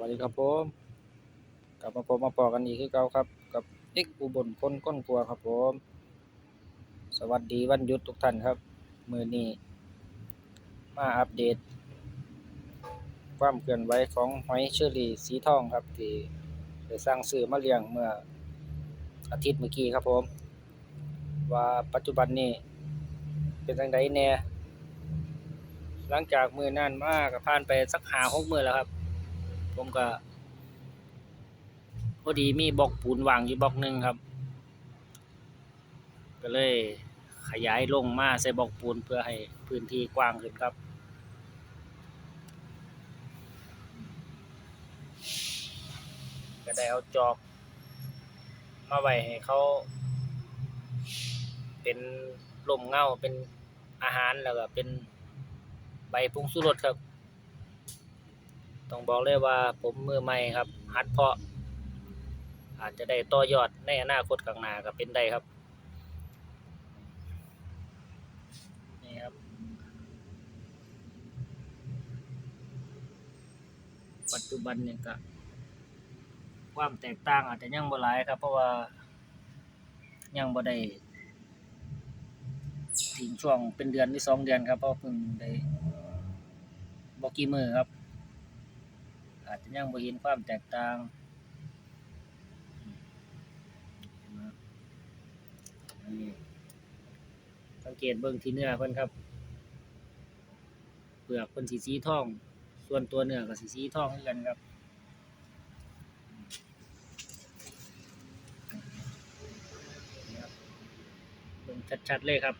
วัสดีครับผมกลับมาพบมาปอกันอีกคือเก่าครับ กับเอ็กอุบลคนก้นกลัวครับผม สวัสดีวันหยุดทุกท่านครับ มือนี้มาอัปเดต ความเคลื่อนไหวของหอยเชอรี่สีทองครับที่ได้สร้างซื้อมาเลี้ยงเมื่ออาทิตย์เมื่อกี้ครับผม ว่าปัจจุบันนี้เป็นจังไดแน่หลังจากมือนั่นมาก็ผ่านไปสักหาหกมือแล้วครับ ผมก็พอดีมีบล็อกปูนวางอยู่บล็อกหนึ่งครับ ก็เลยขยายลงมาใส่บล็อกปูนเพื่อให้พื้นที่กว้างขึ้นครับก็ได้เอาจอบมาไว้ให้เขา เป็นลมเงาเป็นอาหารแล้วก็เป็นใบผงสุรสครับ ต้องบอกเลยว่าผมมือใหม่ครับหัดเพาะ อาจจะได้ต่อยอดในอนาคตข้างหน้าก็เป็นได้ครับนี่ครับปัจจุบันเนี่ยก็ความแตกต่างอาจจะยังบ่หลายครับ เพราะว่ายังบ่ได้ทิ้งช่วงเป็นเดือนหรือสองเดือนครับเพราะเพิ่งได้บ่กี่มือครับ อาจจะยังบ่เห็นความแตกต่างนี่สังเกตเบิ่งที่เนื้อเพิ่นครับ เปลือกเพิ่นสีสีทอง ส่วนตัวเนื้อก็สีสีทองเหมือนกันครับเบิ่งชัดๆเลยครับ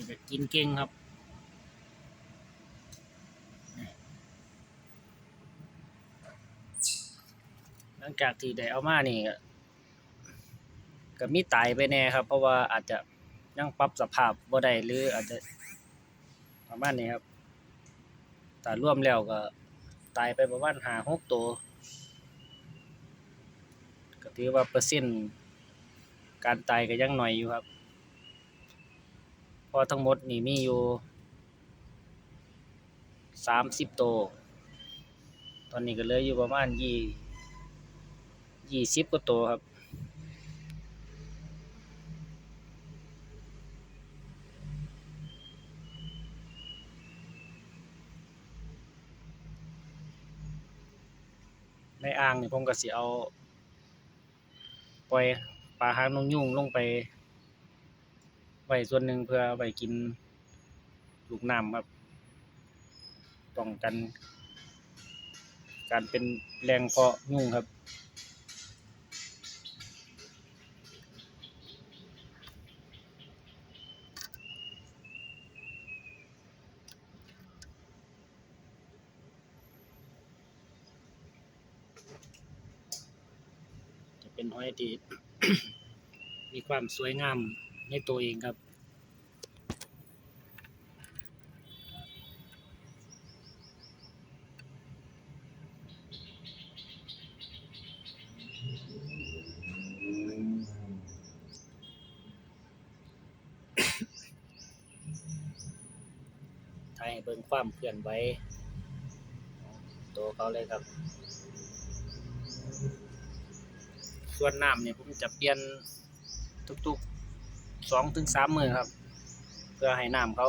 นนี้ก็กินเก่งครับ หลังจากที่ได้เอามานี่ก็ก็มีตายไปแน่ครับ เพราะว่าอาจจะยังปรับสภาพบ่ได้หรืออาจจะประมาณนี้ครับแต่ร่วมแล้วก็ตายไปประมาณห้าหกตัวก็ถือว่าเปอร์เซ็นต์การตายก็ยังหน้อยอยู่ครับ เพราะทั้งหมดนี่มีอยู่สามสิบตัวตอนนี้ก็เหลืออยู่ประมาณยี่ยี่สิบกว่าตัวครับในอ่างนี่ผมก็สิเอา ปล่อยปลาหางนกยุงลงไป ไว้ส่วนหนึ่งเพื่อไว้กินลูกน้ำครับป้องกัน การเป็นแรงเพาะยุงครับจะเป็นหอยที่มีความสวยงาม ในตัวเองครับ ถ่ายให้เบิ่งความเคลื่อนไหวตัวเขาเลยครับ ส่วนน้ำเนี่ยผมจะเปลี่ยนทุกๆ สองถึงสามมือครับ เพื่อให้น้ำเขา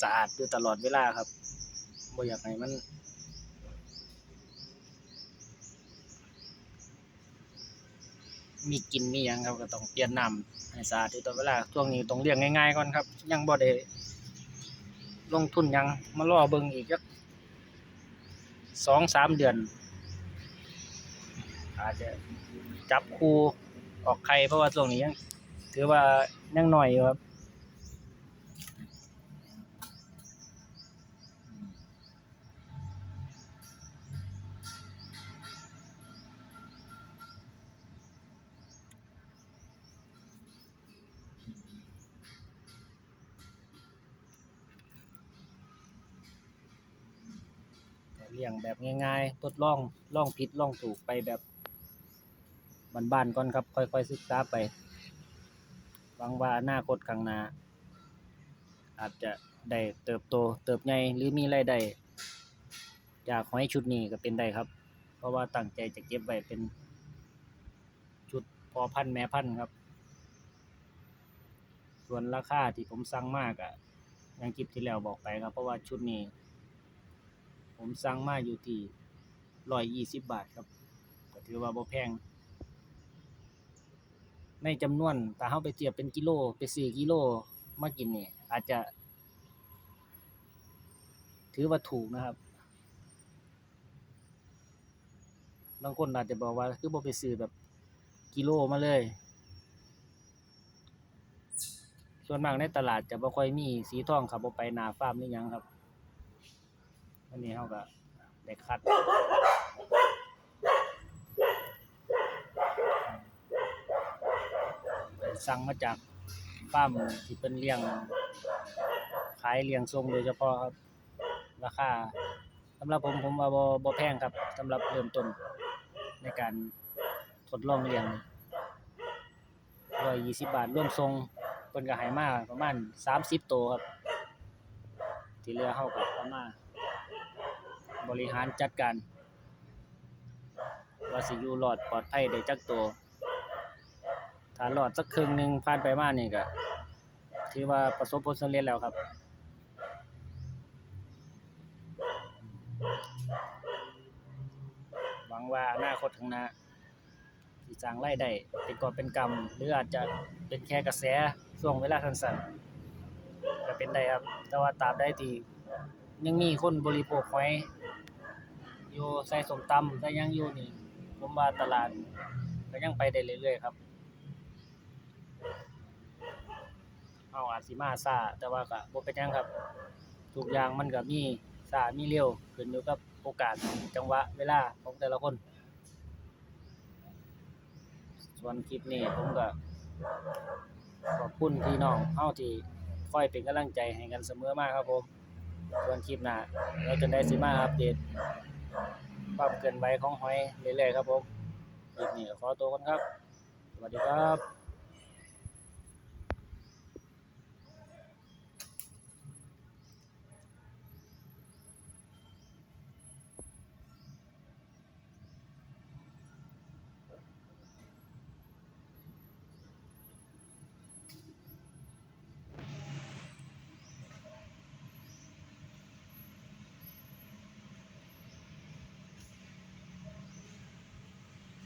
สะอาดอยู่ตลอดเวลาครับบ่อยากให้มันมีกินมีหยังครับก็ต้องเปลี่ยนน้ำให้สะอาดอยู่ตลอดเวลาช่วงนี้ต้องเลี้ยงง่ายๆก่อนครับ ยังบ่ได้ลงทุนยังมารอเบิ่งอีกจักสองสามเดือน อาจจะจับคู่ออกไข่เพราะว่าช่วงนี้ยัง ถือว่ายังหน่อยอยู่ครับเลี้ยงแบบง่ายๆ ทดลองลองผิดลองถูกไปแบบบ้านๆก่อนครับ ค่อยๆศึกษาไป หวังว่าอนาคตข้างหน้าอาจจะได้เติบโตเติบใหญ่หรือมีรายได้จากหอยชุดนี้ก็เป็นได้ครับ เพราะว่าตั้งใจจะเก็บไว้เป็นชุดพอพันแม่พันครับ ส่วนราคาที่ผมสั่งมากอะอย่างคลิปที่แล้วบอกไปครับ เพราะว่าชุดนี้ ผมสั่งมาอยู่ที่ร้อยยี่สิบบาทครับก็ถือว่าบ่แพง ในจำนวนถ้าเฮาไปเทียบเป็นกิโลไปซื้อกิโลมากินนี่อาจจะ ถือว่าถูกนะครับบางคนอาจจะบอกว่าคือบ่ไปซื้อแบบกิโลมาเลย ส่วนมากในตลาดจะบ่ค่อยมีสีทองครับบ่ไปนาฟาร์มนี่ยังครับวันนี้เฮาก็ได้คัด สั่งมาจากฟาร์มที่เป็นเลี้ยง ขายเลี้ยงทรงโดยเฉพาะครับ ราคาสำหรับผมผมว่าบ่บ่แพงครับสำหรับเริ่มต้นในการทดลองเลี้ยง120บาทร่วมทรงเพิ่นก็ให้มาประมาณ30ตัวครับ ที่เหลือเฮาก็เอามาบริหารจัดการว่าสิอยู่รอดปลอดภัยได้จักตัว ถ้ารอดสักครึ่งหนึ่งผ่านไปมากนี่ก็ถือว่าประสบผลสำเร็จแล้วครับหวังว่าอนาคตข้างหน้าสิสร้างรายได้เป็นกอเป็นกำหรืออาจจะเป็นแค่กระแสช่วงเวลาสั้นๆก็เป็นได้ครับ แต่ว่าตาบใดที่ยังมีคนบริโภคหอยอยู่ใส่สมตำใส่ยังอยู่นี่ ผมว่าตลาดก็ยังไปได้เรื่อยๆครับ เอาอาจสิมาช้าแต่ว่าก็บ่เป็นหยังครับ ทุกอย่างมันก็มีช้ามีเร็วขึ้นอยู่กับโอกาสจังหวะเวลาของแต่ละคน ส่วนคลิปนี้ผมก็ขอบคุณพี่น้องเฮาที่คอยเป็นกำลังใจให้กันเสมอมาครับผมส่วนคลิปหน้าเราจะได้สิมาอัปเดตความเคลื่อนไหวของหอยเรื่อยๆครับผมคลิปนี้ก็ขอตัวกันครับ สวัสดีครับ